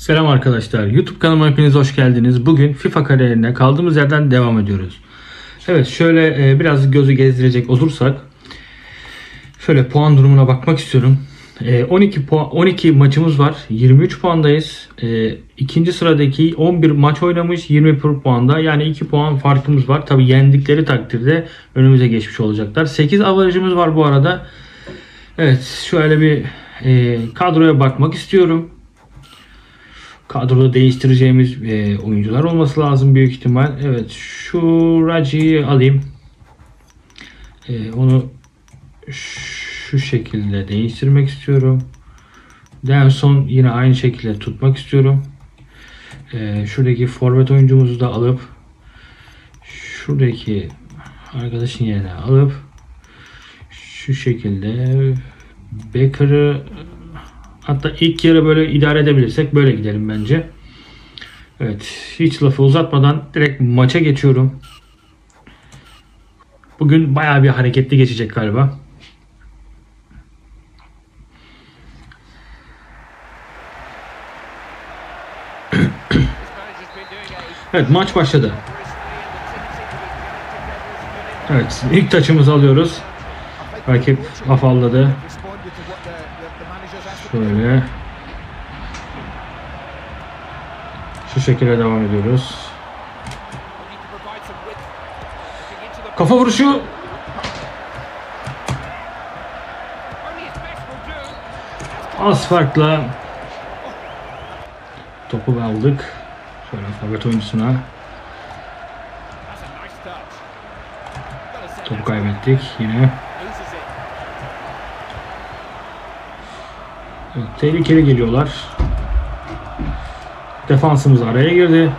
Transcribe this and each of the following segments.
Selam arkadaşlar. YouTube kanalıma hepiniz hoş geldiniz. Bugün FIFA kariyerine kaldığımız yerden devam ediyoruz. Evet şöyle e, biraz gözü gezdirecek olursak şöyle puan durumuna bakmak istiyorum. E, 12 puan 12 maçımız var. 23 puandayız. E, ikinci sıradaki 11 maç oynamış 21 puanda. Yani 2 puan farkımız var. Tabi yendikleri takdirde önümüze geçmiş olacaklar. 8 avarajımız var bu arada. Evet şöyle bir e, kadroya bakmak istiyorum kadroda değiştireceğimiz e, oyuncular olması lazım büyük ihtimal. Evet şu Raci'yi alayım. E, onu şu şekilde değiştirmek istiyorum. Denson yine aynı şekilde tutmak istiyorum. E, şuradaki forvet oyuncumuzu da alıp şuradaki arkadaşın yerine alıp şu şekilde Becker'ı Hatta ilk yarı böyle idare edebilirsek böyle gidelim bence. Evet hiç lafı uzatmadan direkt maça geçiyorum. Bugün bayağı bir hareketli geçecek galiba. Evet maç başladı. Evet ilk taçımızı alıyoruz. Rakip afalladı. Şöyle. Şu şekilde devam ediyoruz. Kafa vuruşu. Az farkla topu aldık. Şöyle forvet oyuncusuna. Topu kaybettik yine. Evet, tehlikeli geliyorlar. Defansımız araya girdi.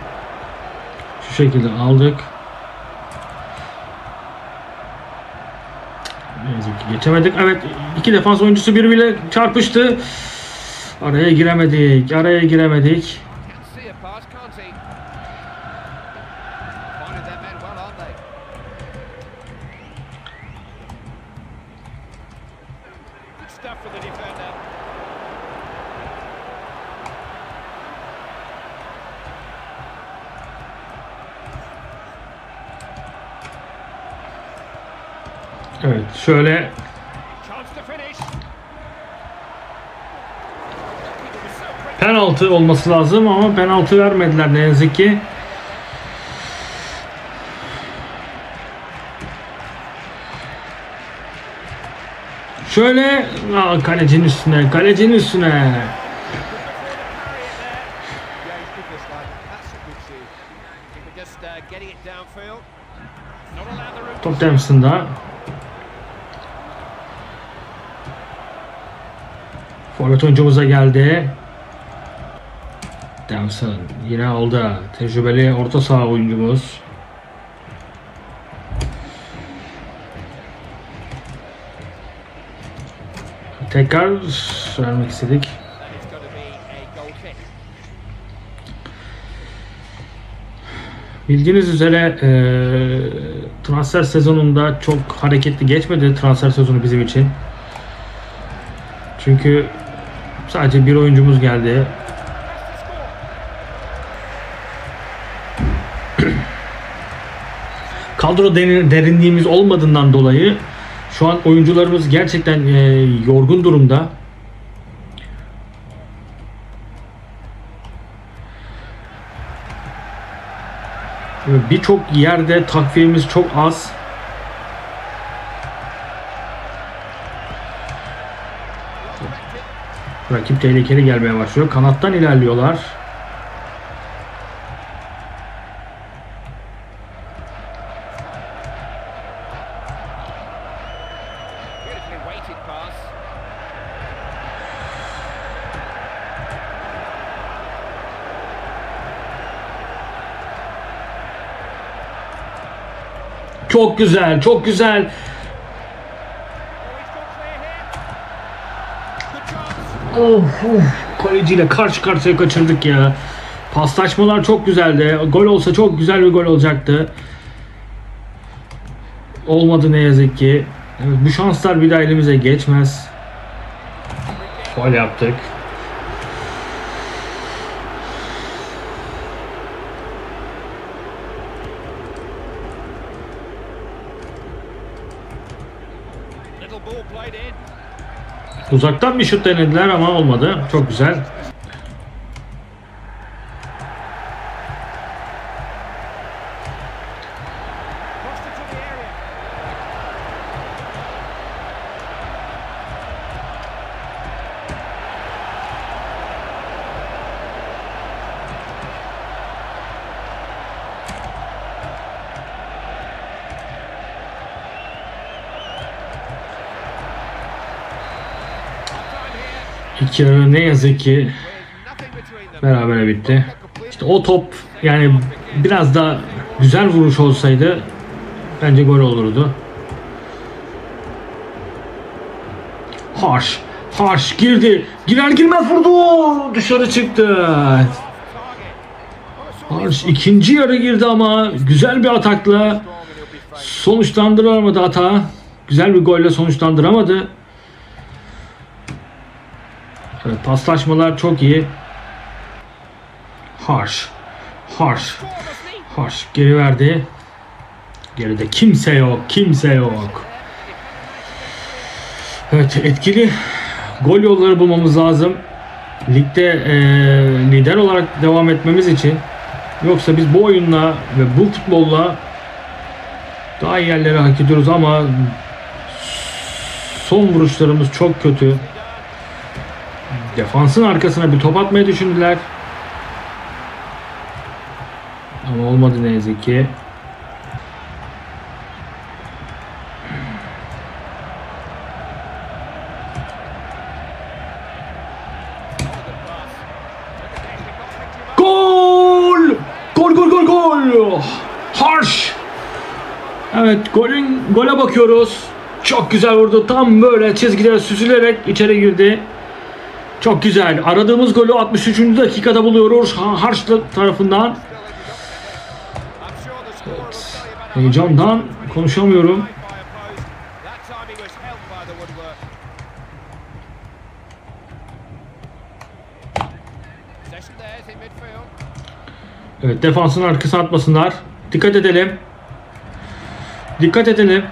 Şu şekilde aldık. Geçemedik. Evet iki defans oyuncusu birbiriyle çarpıştı. Araya giremedik. Araya giremedik. Evet şöyle penaltı olması lazım ama penaltı vermediler ne yazık ki. Şöyle Aa, kalecinin üstüne, kalecinin üstüne. Yeah, he's Forvet oyuncumuza geldi. Dempson yine aldı. Tecrübeli orta saha oyuncumuz. Tekrar vermek istedik. Bildiğiniz üzere eee, transfer sezonunda çok hareketli geçmedi transfer sezonu bizim için. Çünkü sadece bir oyuncumuz geldi. Kadro derin- derinliğimiz olmadığından dolayı şu an oyuncularımız gerçekten eee, yorgun durumda. Birçok yerde takviyemiz çok az. Rakip tehlikeli gelmeye başlıyor. Kanattan ilerliyorlar. Çok güzel, çok güzel. Of of kaleciyle karşı karşıya kaçırdık ya. Paslaşmalar çok güzeldi. Gol olsa çok güzel bir gol olacaktı. Olmadı ne yazık ki. Evet, bu şanslar bir daha elimize geçmez. Gol yaptık. Little ball played in. Uzaktan bir şut denediler ama olmadı. Çok güzel. İlk ne yazık ki berabere bitti. İşte o top yani biraz da güzel vuruş olsaydı bence gol olurdu. Harş. Harş girdi. Girer girmez vurdu. Dışarı çıktı. Harş ikinci yarı girdi ama güzel bir atakla sonuçlandıramadı hata. Güzel bir golle sonuçlandıramadı. Evet, paslaşmalar çok iyi. Harş. Harş. Harş geri verdi. Geride kimse yok. Kimse yok. Evet etkili gol yolları bulmamız lazım. Ligde eee, lider olarak devam etmemiz için. Yoksa biz bu oyunla ve bu futbolla daha iyi yerlere hak ediyoruz ama son vuruşlarımız çok kötü. Defansın arkasına bir top atmayı düşündüler. Ama olmadı ne yazık ki. Gol! Gol gol gol gol! Harş! Evet golün gole bakıyoruz. Çok güzel vurdu. Tam böyle çizgide süzülerek içeri girdi. Çok güzel. Aradığımız golü 63. dakikada buluyoruz. Ha- Harç tarafından. A Heyecandan konuşamıyorum. Evet defansın arkasına atmasınlar. Dikkat edelim. Dikkat edelim.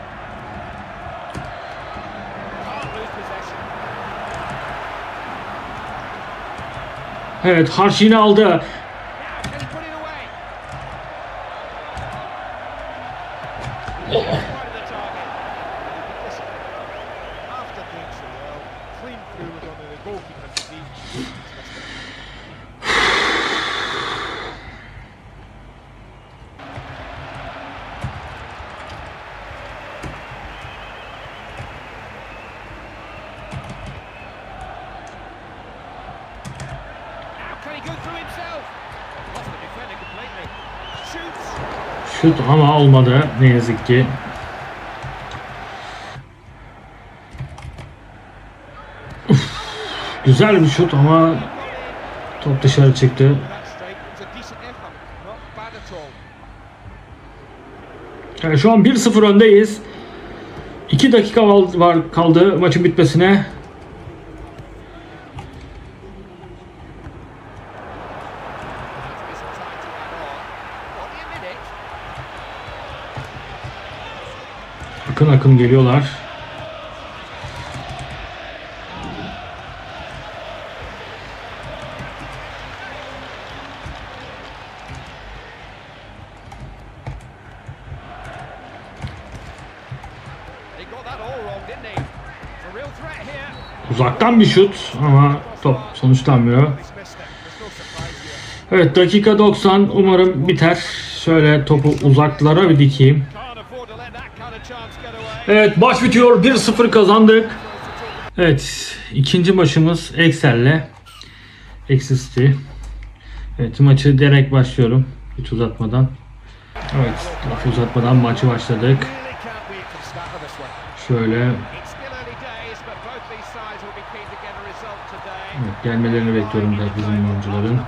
Evet Harç yine aldı. Şut ama olmadı ne yazık ki. Uf, güzel bir şut ama top dışarı çıktı. Yani şu an 1-0 öndeyiz. 2 dakika var kaldı maçın bitmesine. Threat here. Uzaktan bir şut ama top sonuçlanmıyor. Evet dakika 90 umarım biter. Şöyle topu uzaklara bir dikeyim. Evet maç bitiyor 1-0 kazandık. Evet ikinci maçımız Excel'le. Eksisti. Evet maçı direkt başlıyorum. Hiç uzatmadan. Evet laf uzatmadan maçı başladık. Şöyle evet, gelmelerini bekliyorum da bizim oyuncuların.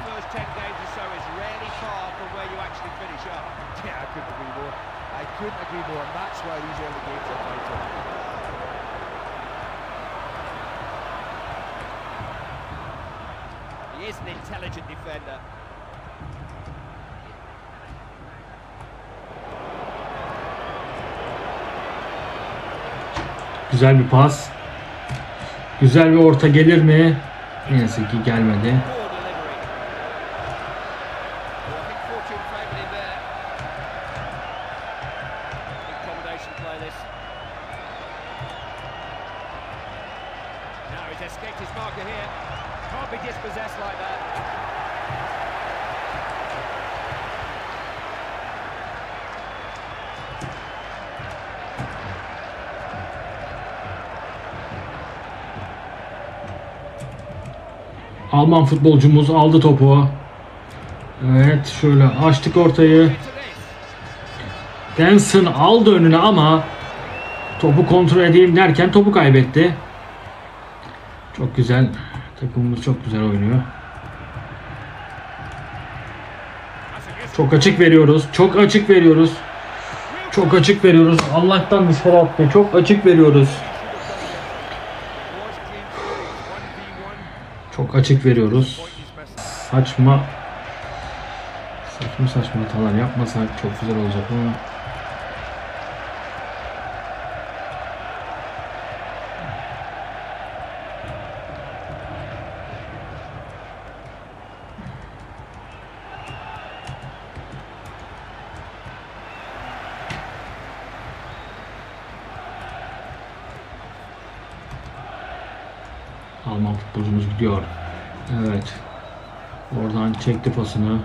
Güzel bir pas. Güzel bir orta gelir mi? Neyse ki gelmedi. Alman futbolcumuz aldı topu. Evet şöyle açtık ortayı. Denson aldı önüne ama topu kontrol edeyim derken topu kaybetti. Çok güzel. Takımımız çok güzel oynuyor. Çok açık veriyoruz. Çok açık veriyoruz. Çok açık veriyoruz. Allah'tan dışarı attı. Çok açık veriyoruz. Açık veriyoruz. Saçma saçma saçma hatalar yapmasak çok güzel olacak ama Alman futbolcumuz gidiyor. Evet. Oradan çekti pasını.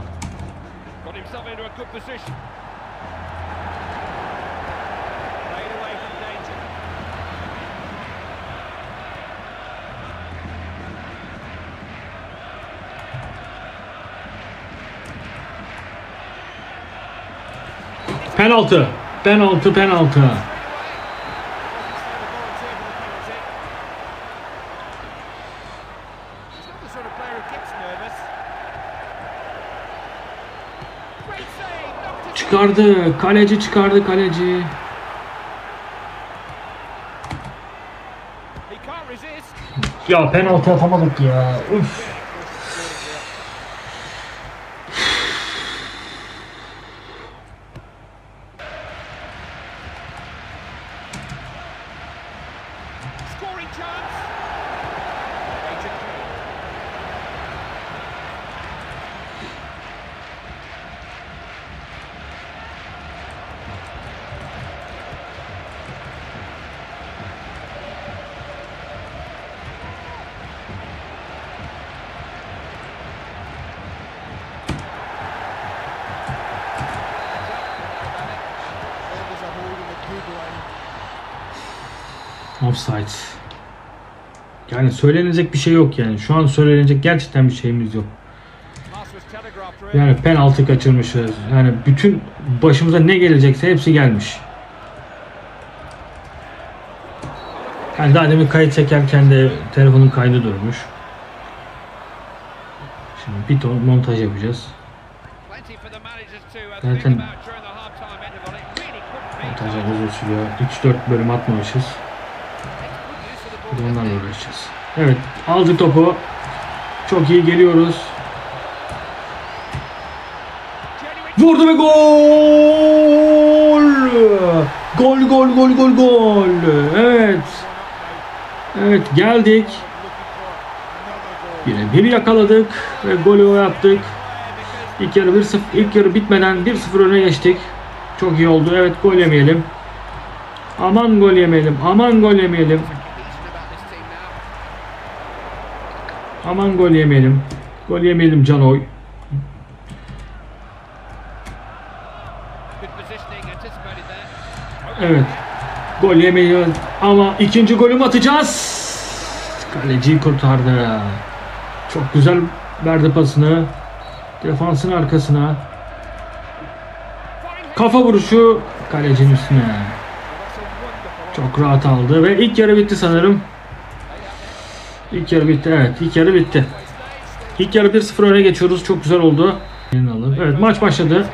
Penaltı. Penaltı, penaltı. Çıkardı. Kaleci çıkardı kaleci. He can't resist. Ya penaltı atamadık ya. Üf. Offside. Yani söylenecek bir şey yok yani. Şu an söylenecek gerçekten bir şeyimiz yok. Yani penaltı kaçırmışız. Yani bütün başımıza ne gelecekse hepsi gelmiş. Yani daha demin kayıt çekerken de telefonun kaydı durmuş. Şimdi bir ton montaj yapacağız. Zaten-. Montajlar uzun sürüyor. 3-4 bölüm atmamışız. Bir de onlarla uğraşacağız. Evet aldık topu. Çok iyi geliyoruz. Vurdu ve gol! Gol gol gol gol gol. Evet. Evet geldik. Bire bir yakaladık ve golü yaptık. İlk yarı 1-0 ilk yarı bitmeden 1-0 öne geçtik. Çok iyi oldu. Evet gol yemeyelim. Aman gol yemeyelim. Aman gol yemeyelim. Aman gol yemeyelim. Gol yemeyelim Canoy. Evet. Gol yemeyiz ama ikinci golümü atacağız. Kaleciyi kurtardı. Çok güzel verdi pasını. Defansın arkasına. Kafa vuruşu kalecinin üstüne. Çok rahat aldı ve ilk yarı bitti sanırım. İlk yarı bitti evet ilk yarı bitti. İlk yarı 1-0 öne geçiyoruz çok güzel oldu. Evet maç başladı.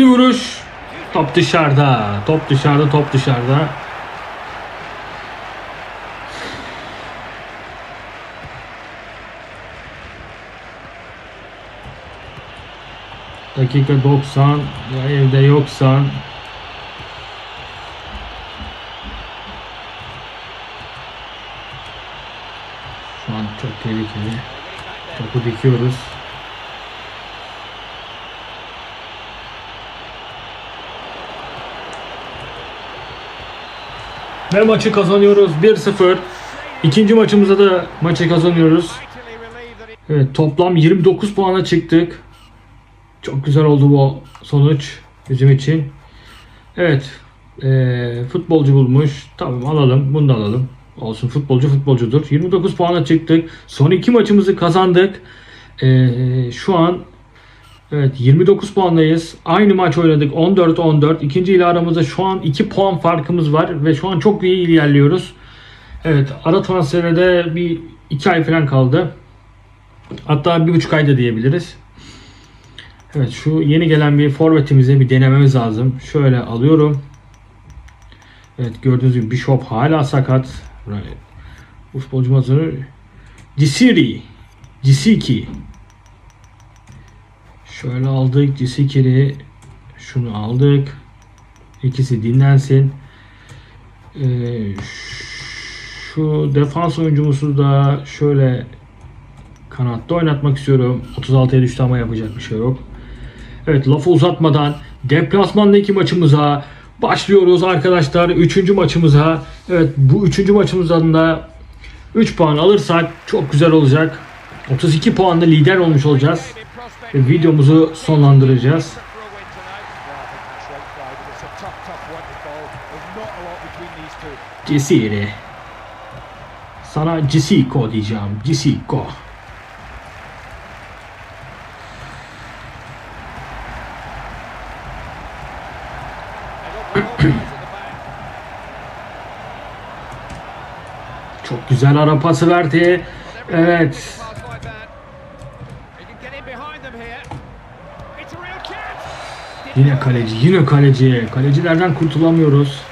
Bir vuruş. Top dışarıda. Top dışarıda, top dışarıda. Dakika 90. Ya evde yoksan Şu an çok tehlikeli. Topu dikiyoruz. Ve maçı kazanıyoruz 1-0. İkinci maçımızda da maçı kazanıyoruz. Evet toplam 29 puana çıktık. Çok güzel oldu bu sonuç bizim için. Evet eee, futbolcu bulmuş. Tamam alalım bunu da alalım. Olsun futbolcu futbolcudur. 29 puana çıktık. Son iki maçımızı kazandık. Eee, şu an evet 29 puandayız. Aynı maç oynadık 14-14. İkinci ile aramızda şu an 2 puan farkımız var ve şu an çok iyi ilerliyoruz. Evet ara transfere de bir 2 ay falan kaldı. Hatta bir buçuk ayda diyebiliriz. Evet şu yeni gelen bir forvetimizi bir denememiz lazım. Şöyle alıyorum. Evet gördüğünüz gibi Bishop hala sakat. Right. Bu futbolcu hazır. Cisiri. Cisiki. Şöyle aldık. Cisikiri. Şunu aldık. İkisi dinlensin. Ee, şu defans oyuncumuzu da şöyle kanatta oynatmak istiyorum. 36'ya düştü ama yapacak bir şey yok. Evet lafı uzatmadan deplasmandaki maçımıza başlıyoruz arkadaşlar. Üçüncü maçımıza. Evet bu üçüncü maçımızdan da 3 puan alırsak çok güzel olacak. 32 puanla lider olmuş olacağız. Videomuzu sonlandıracağız. Cisiri. Sana Cisiko diyeceğim. Back. Çok güzel ara pası verdi. Evet. Pass like that. He can get in behind them here. It's a real chance. Yine kaleci, yine kaleci. Kalecilerden kurtulamıyoruz.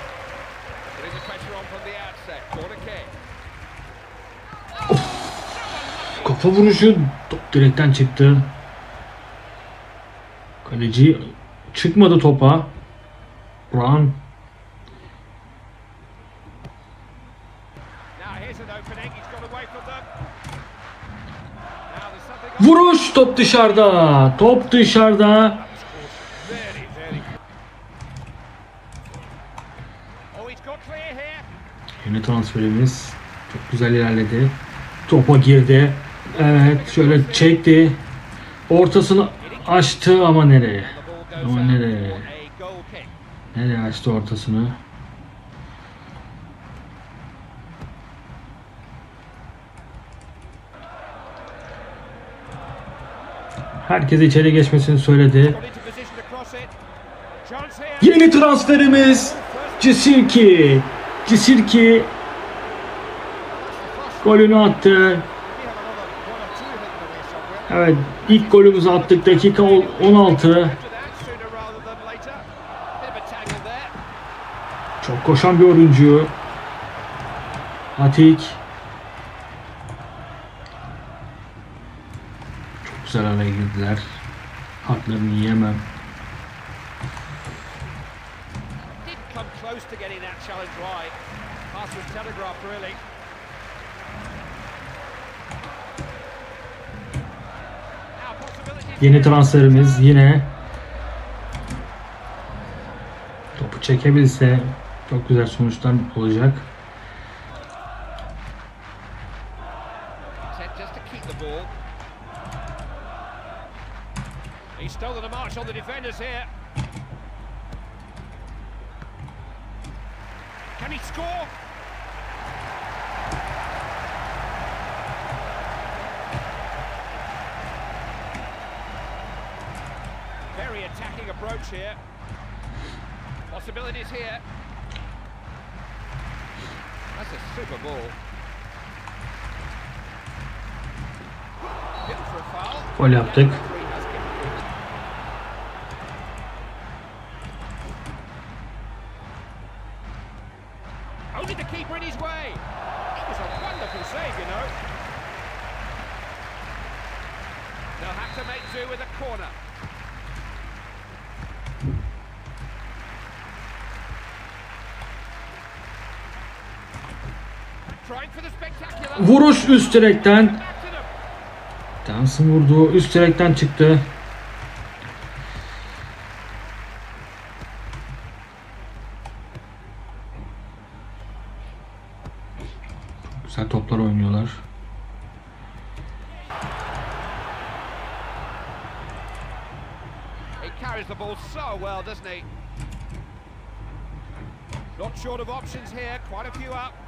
Kafa vuruşu top direkten çıktı. Kaleci çıkmadı topa. Brown vuruş top dışarıda. Top dışarıda. Yeni transferimiz çok güzel ilerledi. Topa girdi. Evet şöyle çekti. Ortasını açtı ama nereye? Ama nereye? Nereye açtı ortasını? Herkes içeri geçmesini söyledi. Yeni transferimiz Cisirki. Cisirki golünü attı. Evet ilk golümüzü attık dakika ol- 16. After that, sooner rather than later. Bit of a tangle there. Çok koşan bir oyuncu. Atik. Çok güzel araya girdiler. Haklarını yiyemem. To getting that challenge right. Pass was telegraphed really. Yeni transferimiz yine Topu çekebilse çok güzel sonuçlar olacak. Very attacking approach here. Possibilities here. That's a super ball. Gol yaptık. Üst direkten. Dansın vurduğu üst direkten çıktı. Çok güzel toplar oynuyorlar. Not short of options here, quite a few up.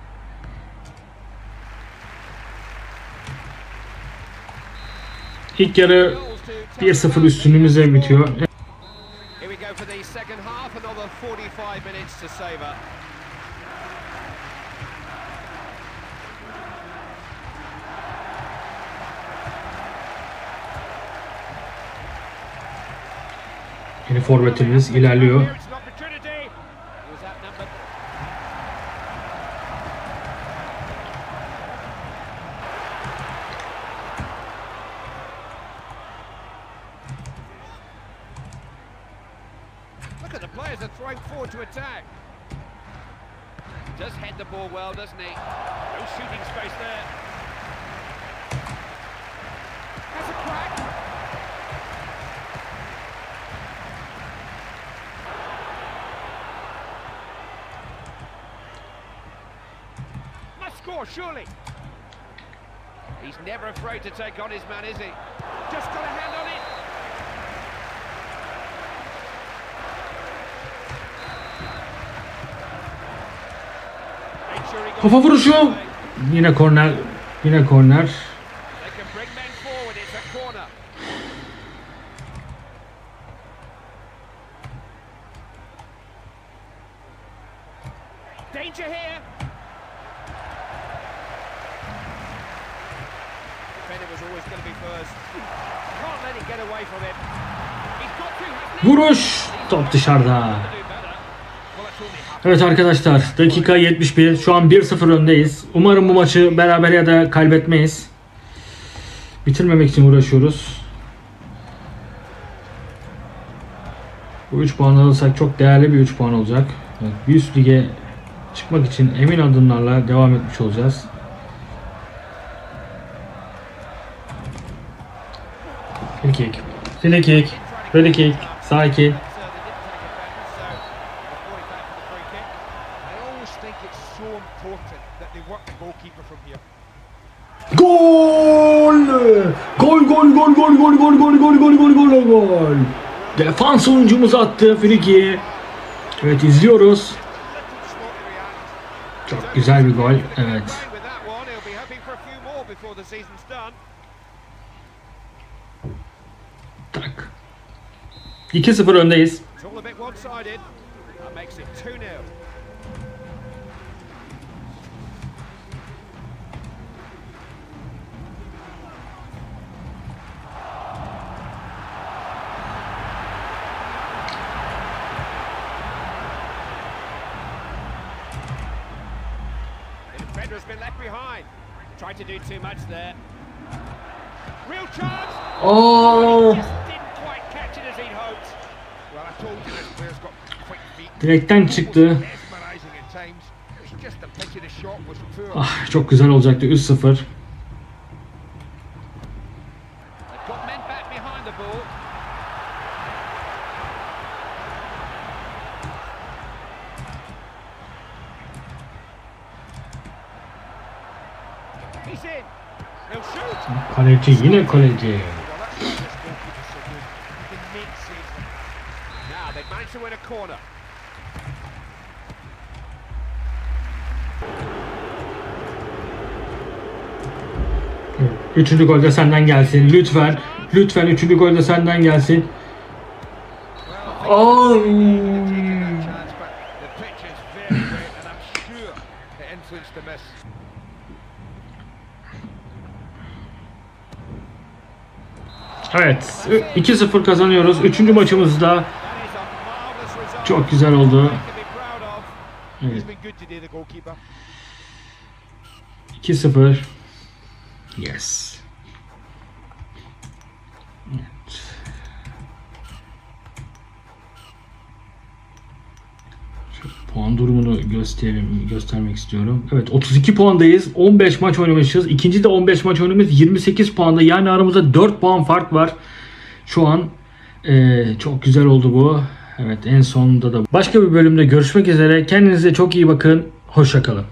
İlk yarı 1-0 üstünlüğümüzle bitiyor. Yeni forvetimiz ilerliyor. Players are throwing forward to attack. Does head the ball well, doesn't he? No shooting space there. Has a crack. Must score, surely. He's never afraid to take on his man, is he? Just got a hand on it. Kafa vuruşu. Yine korner. Yine korner. Vuruş. Top dışarıda. Evet arkadaşlar dakika 71 şu an 1-0 öndeyiz. Umarım bu maçı beraber ya da kaybetmeyiz. Bitirmemek için uğraşıyoruz. Bu 3 puan alırsak çok değerli bir 3 puan olacak. Evet, bir üst lige çıkmak için emin adımlarla devam etmiş olacağız. Free kick. Free kick. Free kick. Sakin. So Gol! Gol gol gol gol gol gol gol gol gol gol gol gol. Defans oyuncumuz attı friki. Evet izliyoruz. Çok güzel bir gol. Evet. Playing with that behind. Tried to do too much there. Real chance. Oh. Direkten çıktı. Ah çok güzel olacaktı 3-0. A corner. Evet, Üçüncü gol de senden gelsin. Lütfen. Lütfen üçüncü gol de senden gelsin. Ay. Evet. 2-0 kazanıyoruz. Üçüncü maçımızda çok güzel oldu. Evet. He's been good today, the goalkeeper. 2-0. Yes. Puan durumunu göstereyim, göstermek istiyorum. Evet 32 puandayız. 15 maç oynamışız. İkinci de 15 maç oynamış. 28 puanda. Yani aramızda 4 puan fark var. Şu an eee, çok güzel oldu bu. Evet en sonunda da. Başka bir bölümde görüşmek üzere. Kendinize çok iyi bakın. Hoşça kalın.